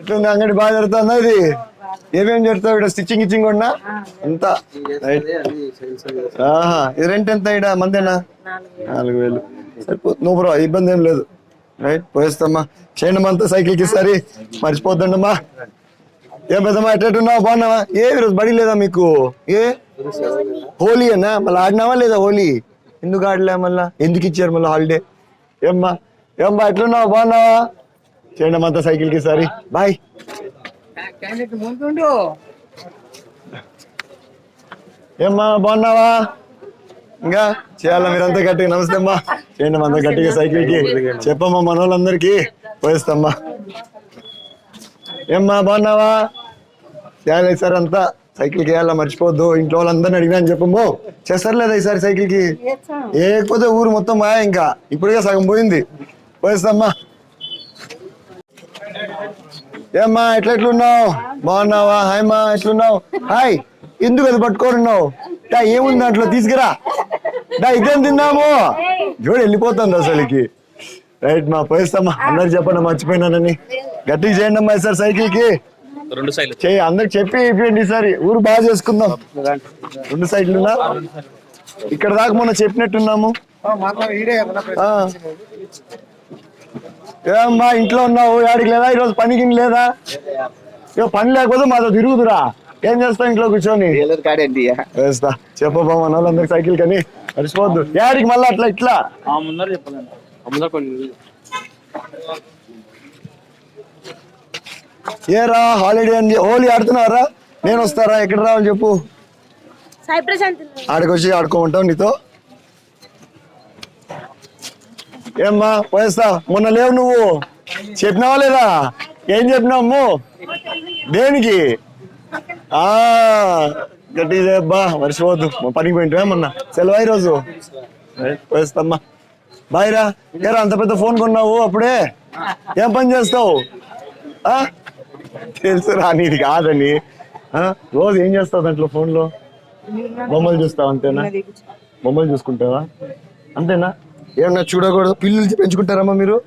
ఎట్లుంది అంగడి బాగా జరుగుతుంది అది ఏమేమి జరుగుతావు ఇక్కడ? స్టిచ్చింగ్ ఇచ్చింగ్ ఉన్నా అంతా ఆహా ఇది రెంట్ ఎంత ఇక్కడ? మందేనా? నాలుగు వేలు. సరిపో నువ్వు బ్రో ఇబ్బంది ఏం లేదు. రైట్ పోయేస్తామ్మా. చేయండి అంతా సైకిల్కి సరి. మర్చిపోద్దండమ్మా ఏం పెద్దమ్మా ఎట్టున్నావా? బాగున్నావా? ఏ ఈరోజు బడి లేదా మీకు? ఏ? హోలీ అన్నా? మళ్ళీ ఆడినావా లేదా హోలీ? ఎందుకు ఆడలే మళ్ళా? ఎందుకు ఇచ్చారు మళ్ళీ హాలిడే? ఏమ్మా? ఏమ్మా ఎట్లున్నావా? బాగున్నావా? చేయండి అంతా సైకిల్కి సరి బాయ్. ఏమ్మా బాగున్నావా? ఇంకా చేయాలా మీరంతా గట్టిగా? నమస్తే అమ్మా. చేయండి అంతా గట్టిగా సైకిల్కి చెప్పమ్మా మన వాళ్ళందరికీ పోయిస్తామ్మా. ఏమ్మా బాగున్నావా? చేయాలి సార్ అంతా? సైకిల్కి వేయాలా మర్చిపోవద్దు. ఇంట్లో వాళ్ళందరిని అడిగినా అని చెప్పమ్మో. చేస్తారు లేదా ఈసారి సైకిల్కి ఏకపోతే ఊరు మొత్తం మాయా ఇంకా. ఇప్పుడుగా సగం పోయింది. పోయిస్తామ్మా. ఏమ్మా ఎట్లా ఎట్లున్నావు బాగున్నావా? హాయ్ మా ఎట్లున్నావు? హాయ్ ఎందుకు అది పట్టుకోనున్నావు డా ఏముంది దాంట్లో? తీసుకురా. డా ఇదేం తిన్నాము? జోడు వెళ్ళిపోతుంది అసలుకి. రైట్ మా పోయిస్తామా? అందరికి చెప్పండి మర్చిపోయినానని. గట్టిగా చేయండి అమ్మా సార్ సైకిల్కి రెండు చేయి అందరికి చెప్పి ఇప్పియండి ఈసారి. ఊరు బాగా చేసుకుందాం. రెండు సైడ్లు ఇక్కడ దాకా మొన్న చెప్పినట్టున్నాము. ఆ. ఏమ్మా ఇంట్లో ఉన్నావు యాడికి లేదా? ఈరోజు పనికి లేదా? ఇక పని లేకపోతే మాతో తిరుగుదురా. ఏం చేస్తావు ఇంట్లో కూర్చొని? వేస్తా చెప్పబా మన వాళ్ళందరికి సైకిల్ కని మర్చిపోవద్దు యాడికి మళ్ళీ అట్లా ఇట్లా? ఏరా హాలిడే అని హోలీ ఆడుతున్నారా నేను వస్తారా? ఎక్కడ రావాలి చెప్పు? సాయి ప్రశాంత్ ఆడికి వచ్చి ఆడుకోమంటావు నీతో? ఏమ్మా పోయేస్తా మొన్న లేవు నువ్వు. చెప్పినావా లేదా? ఏం చెప్పినావు దేనికి? ఆ గట్టి బా మర్చిపోవద్దు. పనికి పోయింటే మొన్న? సెలవు రోజు పోయేస్తామ్మా బాయ్ రా. ఏరా అంత పెద్ద ఫోన్ కొన్నావు అప్పుడే? ఏం పని చేస్తావు? ఆ? తెలుసు రా నీది కాదని. రోజు ఏం చేస్తావు దాంట్లో ఫోన్లో? బొమ్మలు చూస్తావు అంతేనా? బొమ్మలు చూసుకుంటావా? అంతేనా? ఏమన్నా చూడకూడదు? పిల్లలు పెంచుకుంటారమ్మా మీరు?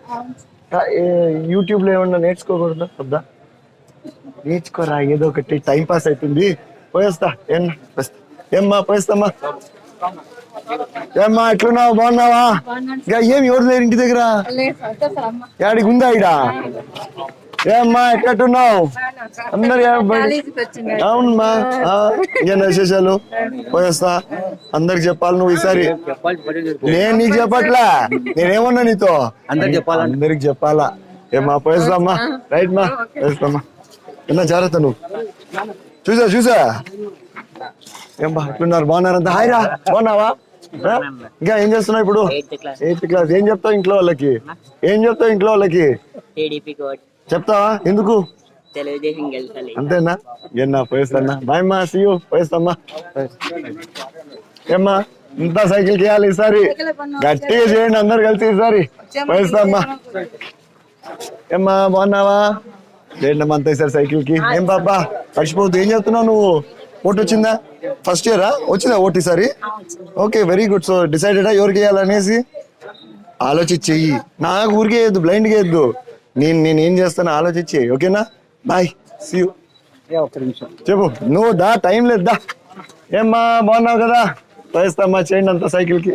ఆ, ఏ- యూట్యూబ్లో ఏమన్నా నేర్చుకోకూడదు? వద్దా నేర్చుకోరా ఏదో ఒకటి. టైం పాస్ అవుతుంది పోయేస్తా. ఏమన్నా పోయేస్తా. ఏమ్మా పోయేస్తామ్మా. ఏమ్మా ఎట్లున్నావు? బాగున్నావా? ఇంకా ఏమి ఎవరు లేరు ఇంటి దగ్గర? యాడికి ఉందా ఇడ ఏమ్మా ఎట్లట్టున్నావు అందరు అవునమ్మా ఆ, ఇంకేనా విశేషాలు? పోయేస్తా. అందరికి చెప్పాలి నువ్వు ఈసారి. నేను నీకు చెప్పట్లా? నేనేమన్నా నీతో? అందరికి చెప్పాలా? అందరికి చెప్పాలా? ఏమా పోయేస్తామ్మా రైట్ మా పోయేస్తామ్మా ఎన్నా జాగ్రత్త నువ్వు. చూసా చూసా. ఏం బా ఎట్లున్నారు బాగున్నారంతా హాయ్ రా బాగున్నావా? ఇంకా ఏం చేస్తున్నావు ఇప్పుడు? ఎయిత్ క్లాస్ ఏం చెప్తావు ఇంట్లో వాళ్ళకి? ఏం చెప్తావు ఇంట్లో వాళ్ళకి? చెప్తావా? ఎందుకు? అంతేనా? ఎన్నా పోయిస్తానా? సియు పోయిస్తామ్మా ఏమ్మా ఇంత సైకిల్ చేయాలి ఈసారి? గట్టిగా చేయండి అందరు కలిసి ఈసారి. పోయిస్తామ్మా ఏమ్మా బాగున్నావా? చేయండి అమ్మా అంత ఈసారి సైకిల్కి ఏం బాబా మర్చిపోవద్దు. ఏం చెప్తున్నావు నువ్వు? ఓటు వచ్చిందా? ఫస్ట్ ఇయరా వచ్చిందా ఓటు ఈసారి? ఓకే వెరీ గుడ్ సో డిసైడెడా ఎవరికి వేయాలనేసి? ఆలోచించి చెయ్యి. నాకు ఊరికే వేయద్దు బ్లైండ్గా వేయద్దు. నేను నేను ఏం చేస్తాను ఆలోచించి ఓకేనా? బాయ్ సీ యూ చెప్పు. నువ్వు దా టైం లేదు దా. ఏమ్మా బాగున్నావు కదా? పోయిస్తామ్మా చేయండి అంత సైకిల్కి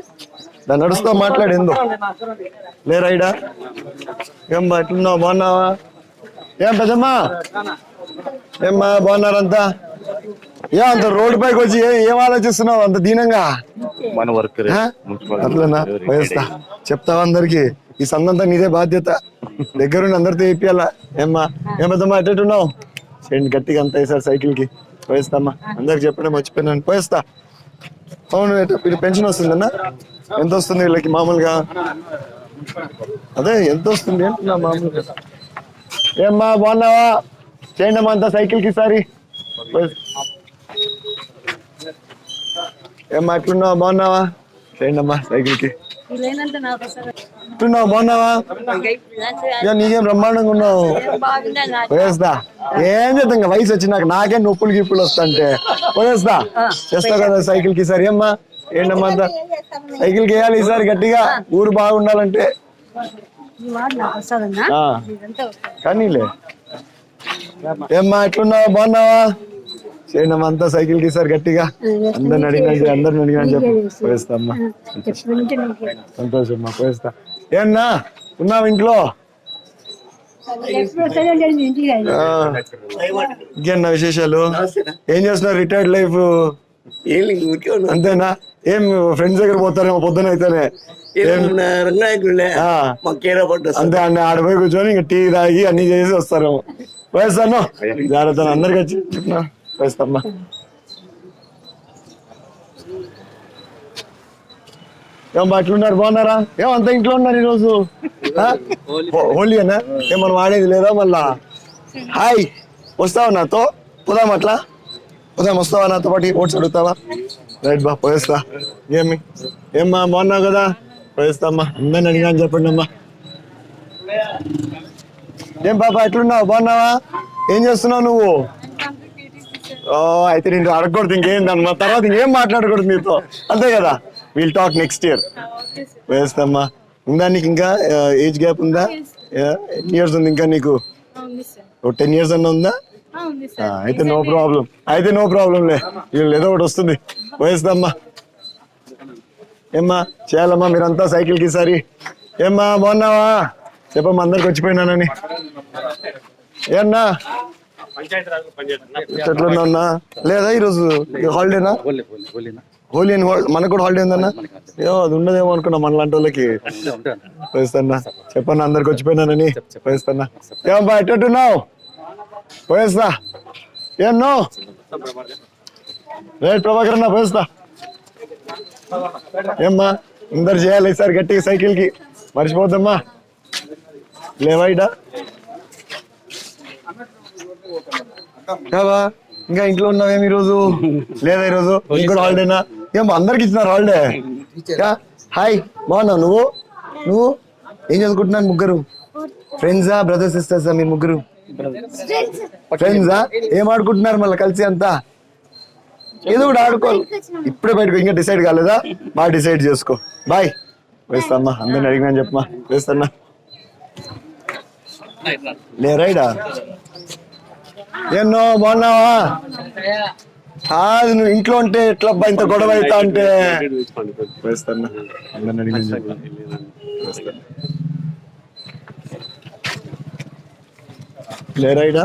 దా నడుస్తూ మాట్లాడేందో లేరా ఇడా ఏం బా ఎట్లున్నావు బాగున్నావా? ఏం పెద్దమ్మా? ఏమ్మా బాగున్నారంతా? ఏ అంత రోడ్డు పైకి వచ్చి ఏ- ఏం ఆలోచిస్తున్నావు అంత దీనంగా? మన వర్క్? అట్లనా? చెప్తావా అందరికి? ఈ సందంతా నీదే బాధ్యత. దగ్గరుండి అందరితో ఇప్పియాలా ఏమ్మా ఏమద్దమ్మా పెద్దమ్మా ఎట్టున్నావు చేయండి గట్టిగా అంత వేసారు సైకిల్కి పోయిస్తామ్మా. అందరికి చెప్పడం మర్చిపోయినాను. పోయిస్తా. అవును వీళ్ళు పెన్షన్ వస్తుందన్నా? ఎంత వస్తుంది వీళ్ళకి మామూలుగా? అదే ఎంత వస్తుంది అంటున్నా మామూలుగా? ఏమ్మా బాగున్నావా? చేయండి అమ్మా అంతా సైకిల్కి సారి ఏమ్మా ఎట్లున్నావా? బాగున్నావా? చేయండి అమ్మా సైకిల్కి ఎట్లున్నావు బాగున్నావా? ఇక నీకేం బ్రహ్మాండంగా ఉన్నావు. పోయేస్తా ఏం చేద్దాం ఇంకా వయసు వచ్చినాక నాకే నొప్పులు గిప్పులు వస్తాంటే. పోయేస్తా చేస్తా కదా సైకిల్కి సరి అమ్మా ఏంటమ్మా అంతా? సైకిల్కి వేయాలి ఈసారి గట్టిగా ఊరు బాగుండాలంటే. కానీలే ఏమ్మా ఎట్లున్నావా? బాగున్నావా? చేయండి అంతా సైకిల్ గీసారు గట్టిగా? అందరిని అడిగినా అందరిని అడిగినా చెప్పు. పోయిస్తా అమ్మా. సంతోషం అమ్మా పోయిస్తా. ఏమన్నా ఉన్నావు ఇంట్లో? ఇంకేనా విశేషాలు? ఏం చేస్తున్నారు రిటైర్డ్ లైఫ్. అంతేనా? ఏం ఫ్రెండ్స్ దగ్గర పోతారేమో పొద్దున అయితేనే. అంతే అన్న ఆడపోయి కూర్చొని ఇంకా టీ తాగి అన్ని చేసి వస్తారేమో. వేస్తాను జాగ్రత్త అందరికి వచ్చి చెప్పిన వేస్తామ్మా ఏం బాట్లున్నారు బాగున్నారా? ఏం అంత ఇంట్లో ఉన్నారు ఈరోజు? ఆ? హో- హోలీయేనా? ఏం మనం ఆడేది లేదా మళ్ళా? హాయ్ వస్తావా నాతో? పోదాం అట్లా? పోదాం వస్తావా నాతో పాటు ఓట్స్ అడుగుతావా? రైట్ బా పోయేస్తా. ఏమి? ఏమ్మా బాగున్నావు కదా? పోయేస్తామ్మా అందరిని అడిగాను చెప్పండి అమ్మా. ఏం పాపా ఎట్లున్నావు? బాగున్నావా? ఏం చేస్తున్నావు నువ్వు? ఓ అయితే నేను అడగకూడదు ఇంకేం దాని తర్వాత ఇంకేం మాట్లాడకూడదు నీతో? అంతే కదా? విల్ టాక్ నెక్స్ట్ ఇయర్ వేస్తామ్మా ఉందా నీకు ఇంకా ఏజ్ గ్యాప్ ఉందా? ఎన్ని ఇయర్స్ ఉంది ఇంకా నీకు? ఉంది సార్ ఓ టెన్ ఇయర్స్ అన్న ఉందా? ఆ, సార్ అయితే నో ప్రాబ్లం అయితే నో ప్రాబ్లం లే. వీళ్ళు ఏదో ఒకటి వస్తుంది. వేస్తామ్మా ఏమ్మా చేయాలమ్మా మీరంతా సైకిల్కి సరి ఏమ్మా బాగున్నావా? చెప్పమ్మా అందరికి వచ్చిపోయినానని. ఏమన్నా? ఎట్లున్నా లేదా ఈరోజు? హాలిడేనా? హోలీ అని మనకు కూడా హాలిడే ఉందన్నా? ఏమో అది ఉండదేమో అనుకున్నా మన లాంటి వాళ్ళకి పోయిస్తానా చెప్పన్నా అందరికి వచ్చిపోయినానని. పోయిస్తానా ఏమబ్బా ఎట్టున్నావు పోయేస్తా. ఏం నో? రేట్ ప్రభాకర్ అన్న పోయేస్తా. ఏమ్మా అందరు చేయాలి ఈసారి గట్టిగా సైకిల్కి మర్చిపోద్దమ్మా లేవాయిడా కావా ఇంకా ఇంట్లో ఉన్నావేమి ఈరోజు? లేదా ఈరోజు? నీకు కూడా హాలిడేనా ఏమో అందరికి ఇచ్చినారు హాలిడే? యా, హాయ్ బాగున్నావు నువ్వు? నువ్వు? ఏం చదువుకుంటున్నాను ముగ్గురు? ఫ్రెండ్సా బ్రదర్ సిస్టర్సా మీరు ముగ్గురు? ఫ్రెండ్సా ఏం ఆడుకుంటున్నారు మళ్ళీ కలిసి అంతా? ఏదో కూడా ఆడుకోవాలి. ఇప్పుడే బయటకు ఇంకా డిసైడ్ కాలేదా? బాగా డిసైడ్ చేసుకో. బాయ్ వేస్తామ్మా అందరిని అడిగినా చెప్పమా? వేస్తాన్నా లేరైడా ఎన్నో బాగున్నావా? కాదు నువ్వు ఇంట్లో ఉంటే ఎట్లా అబ్బా ఇంత గొడవ అవుతా అంటే? వేస్తాన్నా అందరిని అడిగినా చెప్పు. వేస్తాన్నా. లేరైడా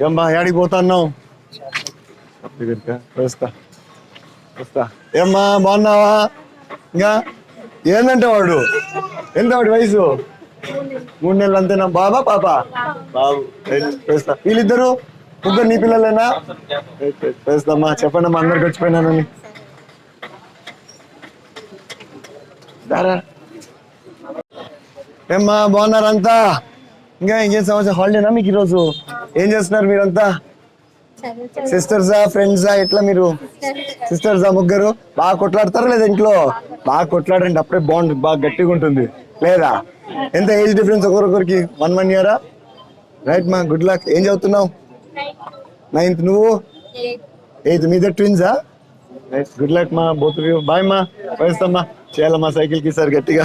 ఏమ్మా పోతున్నావు? దగ్గరికా? వస్తా వస్తా ఏమ్మా బాగున్నావా? ఇంకా? ఏందంటే వాడు? ఎంత వాడి వయసు? మూడు నెలలు అంతేనా? బాబా పాప? బాబు. వేస్తా. వీళ్ళిద్దరు? ఇద్దరు నీ పిల్లలేనా? వేస్తామ్మా చెప్పండి అమ్మా అందరికి వచ్చిపోయినానని. దారా. ఏమ్మా బాగున్నారంతా? ఇంకా ఇంకేం సమస్య హాలిడేనా మీకు ఈరోజు? ఏం చేస్తున్నారు మీరంతా? సిస్టర్సా ఫ్రెండ్సా ఎట్లా మీరు? సిస్టర్సా ముగ్గురు? బాగా కొట్లాడతారా లేదా ఇంట్లో? బాగా కొట్లాడండి అప్పుడే బాగుంది బాగా గట్టిగా ఉంటుంది. లేదా? ఎంత ఏజ్ డిఫరెన్స్ ఒకరికొకరికి? వన్ వన్ ఇయరా? రైట్ మా గుడ్ లక్. ఏం చదువుతున్నావు? నైన్త్ నువ్వు? ఎయిత్ మీద ట్విన్సా గుడ్ లక్ మా బోత్ బాయ్ మా పోయిస్తామ్మా చేయాలమ్మా సైకిల్కి సార్ గట్టిగా.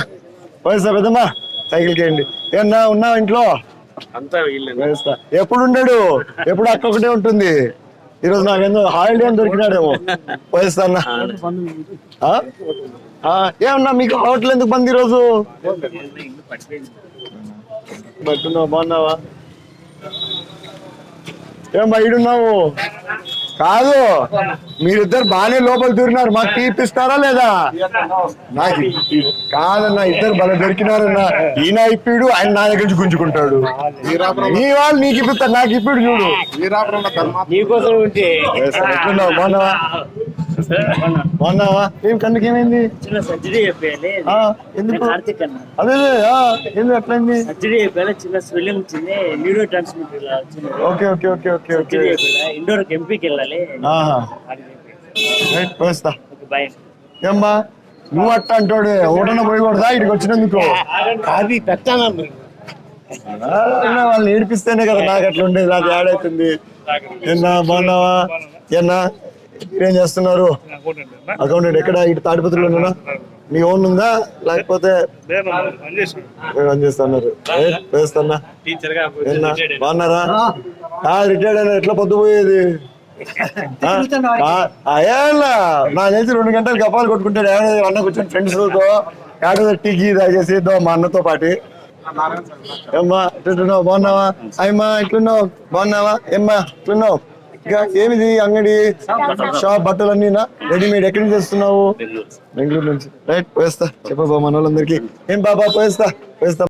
పోయిస్తా పెద్దమ్మా. సైకిల్కి వేయండి. ఏమన్నా ఉన్నావు ఇంట్లో? వేస్తా ఎప్పుడు ఉండడు ఎప్పుడు అక్క ఒకటే ఉంటుంది. ఈరోజు నాకేందో హాలిడే అని దొరికినాడేమో. పోయిస్తా అన్న. ఏమన్నా మీకు హోటల్ ఎందుకు బంద్ ఈరోజు? బట్టున్నావు బాగున్నావా? ఏం బయడున్నావు కాదు. మీరిద్దరు బాగానే లోపల దూరినారు మాకు టీ ఇప్పిస్తారా లేదా? నాకు కాదన్నా ఇద్దరు బల దొరికినారన్నా. ఈయన ఇప్పిడు ఆయన నా దగ్గర నుంచి గుంజుకుంటాడు. నీ వాళ్ళు నీకు ఇప్పిస్తారు నాకు ఇప్పుడు చూడు. ఎట్లున్నావు? బాగున్నావా? బాగున్నావా? ఏం కన్నుకి ఏమైంది? చిన్న సర్జరీ చెప్పేయాలి ఆ, ఎందుకు? కార్తిక్ అన్న. అదే ఆ, ఎందుకు అట్లయింది సర్జరీ చెప్పేయాలి చిన్న స్వెల్లింగ్ వచ్చింది. న్యూరో ట్రాన్స్మిటర్ ఇలా వచ్చింది. ఓకే ఓకే ఓకే ఇండోర్ ఎంపీకి వెళ్ళాలి. రైట్ బాయ్ ఏమ్మా నువ్వు అట్ట అంటాడు ఓడన పోయి కొడదా ఇక్కడికి వచ్చినందుకు. అది పెట్టాను ఆ, వాళ్ళని ఏడిపిస్తేనే కదా నాకు అట్లా ఉండేది. నాకు ఏడైతుంది ఎన్నా బాగున్నావా? ఎన్నా మీరేం చేస్తున్నారు? అకౌంటెంట్. ఎక్కడ? ఇటు తాడిపత్రిలో మీ ఓన్ ఉందా? లేకపోతే వేస్తున్నా? బాగున్నారా? రిటైర్డ్ అయినా ఎట్లా పొద్దుపోయేది ఏళ్ళ నా తెలిసి రెండు గంటలు గపాలు కొట్టుకుంటాడు. అన్న కూర్చొని ఫ్రెండ్స్తో ఏడో టీకి తాగేసి ఇద్దాం మా అన్నతో పాటి. ఏమ్మా ఎట్లున్నావు? బాగున్నావా? అయ్యమ్మా ఎట్లున్నావు? బాగున్నావా? ఏమ్మా ఎట్లున్నావు? ఏమిది అంగడి? షాప్ బట్టలన్నీనా? రెడీమేడ్ ఎక్కడి నుంచి తెస్తున్నావు? బెంగళూరు. నుంచి. రైట్ పోయేస్తా. చెప్పబా మన వాళ్ళందరికీ ఏం బాబా పోయేస్తా? పోయేస్తా.